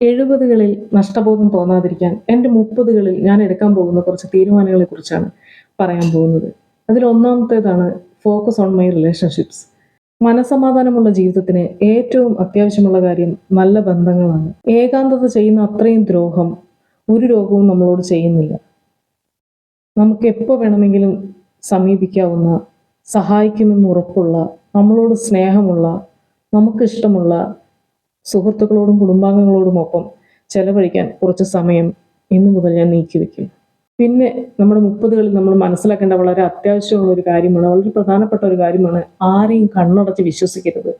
എഴുപതുകളിൽ നഷ്ടബോധം തോന്നാതിരിക്കാൻ എന്റെ മുപ്പതുകളിൽ ഞാൻ എടുക്കാൻ പോകുന്ന കുറച്ച് തീരുമാനങ്ങളെ കുറിച്ചാണ് പറയാൻ പോകുന്നത്. അതിൽ ഒന്നാമത്തേതാണ് ഫോക്കസ് ഓൺ മൈ റിലേഷൻഷിപ്സ് മനസമാധാനമുള്ള ജീവിതത്തിന് ഏറ്റവും അത്യാവശ്യമുള്ള കാര്യം നല്ല ബന്ധങ്ങളാണ്. ഏകാന്തത ചെയ്യുന്ന അത്രയും ദ്രോഹം ഒരു രോഗവും നമ്മളോട് ചെയ്യുന്നില്ല. നമുക്ക് എപ്പോൾ വേണമെങ്കിലും സമീപിക്കാവുന്ന സഹായിക്കുമെന്ന് ഉറപ്പുള്ള നമ്മളോട് സ്നേഹമുള്ള നമുക്കിഷ്ടമുള്ള സുഹൃത്തുക്കളോടും കുടുംബാംഗങ്ങളോടുമൊപ്പം ചെലവഴിക്കാൻ കുറച്ച് സമയം ഇന്നു മുതൽ ഞാൻ നീക്കി വെക്കും. പിന്നെ നമ്മുടെ മുപ്പതുകളിൽ നമ്മൾ മനസ്സിലാക്കേണ്ട വളരെ അത്യാവശ്യമുള്ള ഒരു കാര്യമാണ് വളരെ പ്രധാനപ്പെട്ട ഒരു കാര്യമാണ് ആരെയും കണ്ണടച്ച് വിശ്വസിക്കരുത്.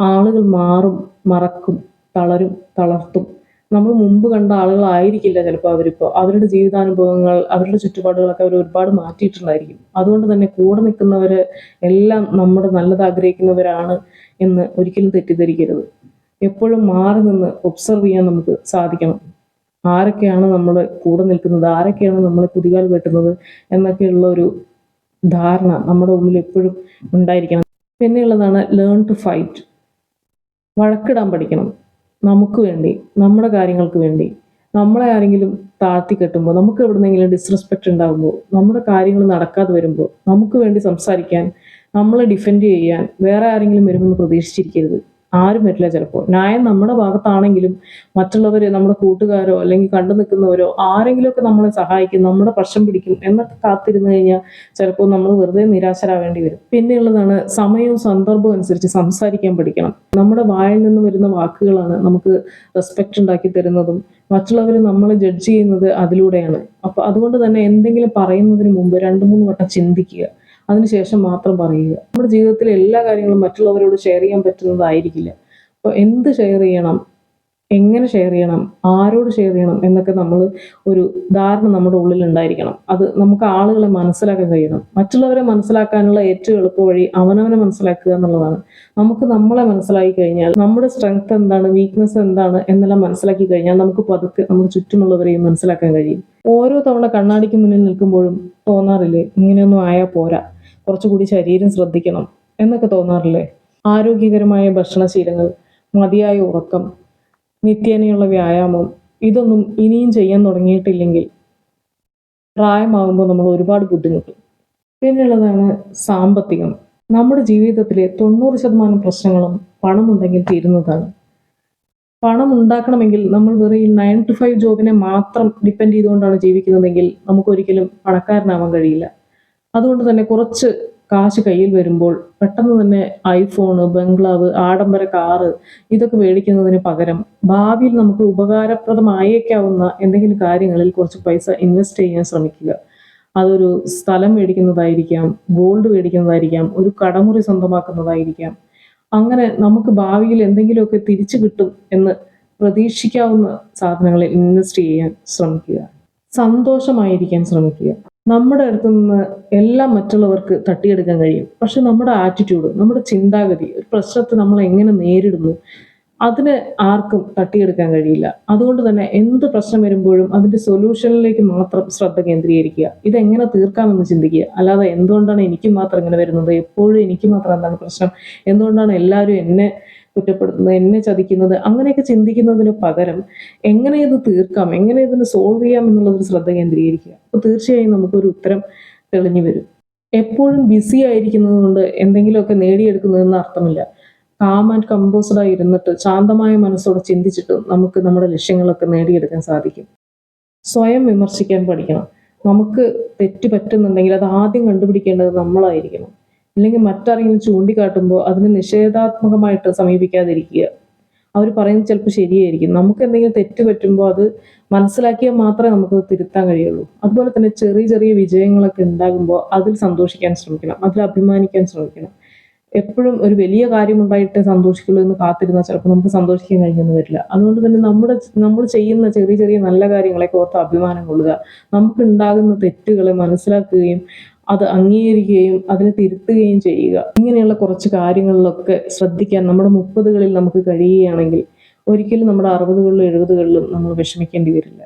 ആളുകൾ മാറും മറക്കും തളരും തളർത്തും. നമ്മൾ മുമ്പ് കണ്ട ആളുകളായിരിക്കില്ല ചിലപ്പോൾ അവരിപ്പോൾ അവരുടെ ജീവിതാനുഭവങ്ങൾ അവരുടെ ചുറ്റുപാടുകളൊക്കെ അവർ ഒരുപാട് മാറ്റിയിട്ടുണ്ടായിരിക്കും. അതുകൊണ്ട് തന്നെ കൂടെ നിൽക്കുന്നവർ എല്ലാം നമ്മുടെ നല്ലത് ആഗ്രഹിക്കുന്നവരാണ് എന്ന് ഒരിക്കലും തെറ്റിദ്ധരിക്കരുത്. എപ്പോഴും മാറി നിന്ന് ഒബ്സർവ് ചെയ്യാൻ നമുക്ക് സാധിക്കണം. ആരൊക്കെയാണ് നമ്മൾ കൂടെ നിൽക്കുന്നത്? ആരൊക്കെയാണ് നമ്മൾ കുതികാൽ വെട്ടുന്നത്? എന്നൊക്കെയുള്ള ഒരു ധാരണ നമ്മുടെ ഉള്ളിൽ എപ്പോഴും ഉണ്ടായിരിക്കണം. പിന്നെയുള്ളതാണ് ലേൺ ടു ഫൈറ്റ് വഴക്കിടാൻ പഠിക്കണം. നമുക്ക് വേണ്ടി നമ്മുടെ കാര്യങ്ങൾക്ക് വേണ്ടി. നമ്മളെ ആരെങ്കിലും താഴ്ത്തി കെട്ടുമ്പോൾ നമുക്ക് എവിടുന്നെങ്കിലും ഡിസ്റെസ്പെക്റ്റ് ഉണ്ടാകുമ്പോൾ നമ്മുടെ കാര്യങ്ങൾ നടക്കാതെ വരുമ്പോൾ നമുക്ക് വേണ്ടി സംസാരിക്കാൻ നമ്മളെ ഡിഫെൻഡ് ചെയ്യാൻ വേറെ ആരെങ്കിലും വരുമെന്ന് പ്രതീക്ഷിച്ചിരിക്കരുത്. ആരും വരില്ല ചിലപ്പോൾ ന്യായം നമ്മുടെ ഭാഗത്താണെങ്കിലും മറ്റുള്ളവർ നമ്മുടെ കൂട്ടുകാരോ അല്ലെങ്കിൽ കണ്ടു നിൽക്കുന്നവരോ ആരെങ്കിലുമൊക്കെ നമ്മളെ സഹായിക്കും നമ്മുടെ പക്ഷം പിടിക്കും എന്നൊക്കെ കാത്തിരുന്നു കഴിഞ്ഞാൽ ചിലപ്പോൾ നമ്മൾ വെറുതെ നിരാശരാവേണ്ടി വരും. പിന്നെയുള്ളതാണ് സമയവും സന്ദർഭവും അനുസരിച്ച് സംസാരിക്കാൻ പഠിക്കണം. നമ്മുടെ വായിൽ നിന്ന് വരുന്ന വാക്കുകളാണ് നമുക്ക് റെസ്പെക്റ്റ് ഉണ്ടാക്കി തരുന്നതും മറ്റുള്ളവർ നമ്മളെ ജഡ്ജ് ചെയ്യുന്നത് അതിലൂടെയാണ്. അപ്പോൾ അതുകൊണ്ട് തന്നെ എന്തെങ്കിലും പറയുന്നതിന് മുമ്പ് രണ്ട് മൂന്ന് വട്ടം ചിന്തിക്കുക. അതിനുശേഷം മാത്രം പറയുക. നമ്മുടെ ജീവിതത്തിലെ എല്ലാ കാര്യങ്ങളും മറ്റുള്ളവരോട് ഷെയർ ചെയ്യാൻ പറ്റുന്നതായിരിക്കില്ല. അപ്പോൾ എന്ത് ഷെയർ ചെയ്യണം? എങ്ങനെ ഷെയർ ചെയ്യണം? ആരോട് ഷെയർ ചെയ്യണം? എന്നൊക്കെ നമ്മൾ ഒരു ധാരണ നമ്മുടെ ഉള്ളിൽ ഉണ്ടായിരിക്കണം. അത് നമുക്ക് ആളുകളെ മനസ്സിലാക്കാൻ കഴിയണം. മറ്റുള്ളവരെ മനസ്സിലാക്കാനുള്ള ഏറ്റവും എളുപ്പ വഴി അവനവനെ മനസ്സിലാക്കുക എന്നുള്ളതാണ്. നമുക്ക് നമ്മളെ മനസ്സിലാക്കി കഴിഞ്ഞാൽ നമ്മുടെ സ്ട്രെങ്ത് എന്താണ് വീക്ക്നെസ് എന്താണ് എന്നെല്ലാം മനസ്സിലാക്കി കഴിഞ്ഞാൽ നമുക്ക് പതുക്കെ നമ്മുടെ ചുറ്റുമുള്ളവരെയും മനസ്സിലാക്കാൻ കഴിയും. ഓരോ തവണ കണ്ണാടിക്ക് മുന്നിൽ നിൽക്കുമ്പോഴും തോന്നാറില്ലേ ഇങ്ങനെയൊന്നും ആയാൽ പോരാ. കുറച്ചുകൂടി ശരീരം ശ്രദ്ധിക്കണം എന്നൊക്കെ തോന്നാറില്ലേ? ആരോഗ്യകരമായ ഭക്ഷണശീലങ്ങൾ മതിയായ ഉറക്കം നിത്യേനയുള്ള വ്യായാമം ഇതൊന്നും ഇനിയും ചെയ്യാൻ തുടങ്ങിയിട്ടില്ലെങ്കിൽ പ്രായമാകുമ്പോൾ നമ്മൾ ഒരുപാട് ബുദ്ധിമുട്ടും. പിന്നെയുള്ളതാണ് സാമ്പത്തികം. നമ്മുടെ ജീവിതത്തിലെ തൊണ്ണൂറ് ശതമാനം പ്രശ്നങ്ങളും പണമുണ്ടെങ്കിൽ തീരുന്നതാണ്. പണം ഉണ്ടാക്കണമെങ്കിൽ നമ്മൾ വെറും ഈ നയൻ ടു ഫൈവ് ജോബിനെ മാത്രം ഡിപ്പെൻഡ് ചെയ്തുകൊണ്ടാണ് ജീവിക്കുന്നതെങ്കിൽ നമുക്കൊരിക്കലും പണക്കാരനാവാൻ കഴിയില്ല. അതുകൊണ്ട് തന്നെ കുറച്ച് കാശ് കയ്യിൽ വരുമ്പോൾ പെട്ടെന്ന് തന്നെ ഐഫോണ് ബംഗ്ലാവ് ആഡംബര കാറ് ഇതൊക്കെ മേടിക്കുന്നതിന് പകരം ഭാവിയിൽ നമുക്ക് ഉപകാരപ്രദമായേക്കാവുന്ന എന്തെങ്കിലും കാര്യങ്ങളിൽ കുറച്ച് പൈസ ഇൻവെസ്റ്റ് ചെയ്യാൻ ശ്രമിക്കുക. അതൊരു സ്ഥലം മേടിക്കുന്നതായിരിക്കാം ഗോൾഡ് മേടിക്കുന്നതായിരിക്കാം ഒരു കടമുറി സ്വന്തമാക്കുന്നതായിരിക്കാം. അങ്ങനെ നമുക്ക് ഭാവിയിൽ എന്തെങ്കിലുമൊക്കെ തിരിച്ചു കിട്ടും എന്ന് പ്രതീക്ഷിക്കാവുന്ന സാധനങ്ങളിൽ ഇൻവെസ്റ്റ് ചെയ്യാൻ ശ്രമിക്കുക. സന്തോഷമായിരിക്കാൻ ശ്രമിക്കുക. നമ്മുടെ അടുത്ത് നിന്ന് എല്ലാം മറ്റുള്ളവർക്ക് തട്ടിയെടുക്കാൻ കഴിയും. പക്ഷെ നമ്മുടെ ആറ്റിറ്റ്യൂഡ് നമ്മുടെ ചിന്താഗതി ഒരു പ്രശ്നത്തെ നമ്മൾ എങ്ങനെ നേരിടുന്നു അതിനെ ആർക്കും തട്ടിയെടുക്കാൻ കഴിയില്ല. അതുകൊണ്ട് തന്നെ എന്ത് പ്രശ്നം വരുമ്പോഴും അതിന്റെ സൊല്യൂഷനിലേക്ക് മാത്രം ശ്രദ്ധ കേന്ദ്രീകരിക്കുക. ഇതെങ്ങനെ തീർക്കാമെന്ന് ചിന്തിക്കുക. അല്ലാതെ എന്തുകൊണ്ടാണ് എനിക്ക് മാത്രം ഇങ്ങനെ വരുന്നത്? എപ്പോഴും എനിക്ക് മാത്രം എന്താണ് പ്രശ്നം? എന്തുകൊണ്ടാണ് എല്ലാവരും എന്നെ കുറ്റപ്പെടുത്തുന്നത് എന്നെ ചതിക്കുന്നത് അങ്ങനെയൊക്കെ ചിന്തിക്കുന്നതിന് പകരം എങ്ങനെ ഇത് തീർക്കാം എങ്ങനെ ഇതിനെ സോൾവ് ചെയ്യാം എന്നുള്ളതിൽ ശ്രദ്ധ കേന്ദ്രീകരിക്കുക. അപ്പോൾ തീർച്ചയായും നമുക്കൊരു ഉത്തരം തെളിഞ്ഞു വരും. എപ്പോഴും ബിസി ആയിരിക്കുന്നത് കൊണ്ട് എന്തെങ്കിലുമൊക്കെ നേടിയെടുക്കുന്നതെന്ന് അർത്ഥമില്ല. കാം ആൻഡ് കമ്പോസ്ഡ് ആയി ഇരുന്നിട്ട് ശാന്തമായ മനസ്സോടെ ചിന്തിച്ചിട്ട് നമുക്ക് നമ്മുടെ ലക്ഷ്യങ്ങളൊക്കെ നേടിയെടുക്കാൻ സാധിക്കും. സ്വയം വിമർശിക്കാൻ പഠിക്കണം. നമുക്ക് തെറ്റ് പറ്റുന്നുണ്ടെങ്കിൽ അത് ആദ്യം കണ്ടുപിടിക്കേണ്ടത് നമ്മളായിരിക്കണം. അല്ലെങ്കിൽ മറ്റാരെങ്കിലും ചൂണ്ടിക്കാട്ടുമ്പോൾ അതിന് നിഷേധാത്മകമായിട്ട് സമീപിക്കാതിരിക്കുക. അവർ പറയുന്നത് ചിലപ്പോൾ ശരിയായിരിക്കും. നമുക്ക് എന്തെങ്കിലും തെറ്റ് പറ്റുമ്പോൾ അത് മനസ്സിലാക്കിയാൽ മാത്രമേ നമുക്ക് തിരുത്താൻ കഴിയുള്ളൂ. അതുപോലെ തന്നെ ചെറിയ ചെറിയ വിജയങ്ങളൊക്കെ ഉണ്ടാകുമ്പോൾ അതിൽ സന്തോഷിക്കാൻ ശ്രമിക്കണം. അതിൽ അഭിമാനിക്കാൻ ശ്രമിക്കണം. എപ്പോഴും ഒരു വലിയ കാര്യമുണ്ടായിട്ട് സന്തോഷിക്കുള്ളൂ എന്ന് കാത്തിരുന്നാൽ ചിലപ്പോൾ നമുക്ക് സന്തോഷിക്കാൻ കഴിഞ്ഞെന്ന് വരില്ല. അതുകൊണ്ട് തന്നെ നമ്മുടെ നമ്മൾ ചെയ്യുന്ന ചെറിയ ചെറിയ നല്ല കാര്യങ്ങളെ ഓർത്ത് അഭിമാനം കൊള്ളുക. നമുക്ക് ഉണ്ടാകുന്ന തെറ്റുകളെ മനസ്സിലാക്കുകയും അത് അംഗീകരിക്കുകയും അതിനെ തിരുത്തുകയും ചെയ്യുക. ഇങ്ങനെയുള്ള കുറച്ച് കാര്യങ്ങളിലൊക്കെ ശ്രദ്ധിക്കാൻ നമ്മുടെ മുപ്പതുകളിൽ നമുക്ക് കഴിയുകയാണെങ്കിൽ ഒരിക്കലും നമ്മുടെ അറുപതുകളിലും എഴുപതുകളിലും നമ്മൾ വിഷമിക്കേണ്ടി വരില്ല.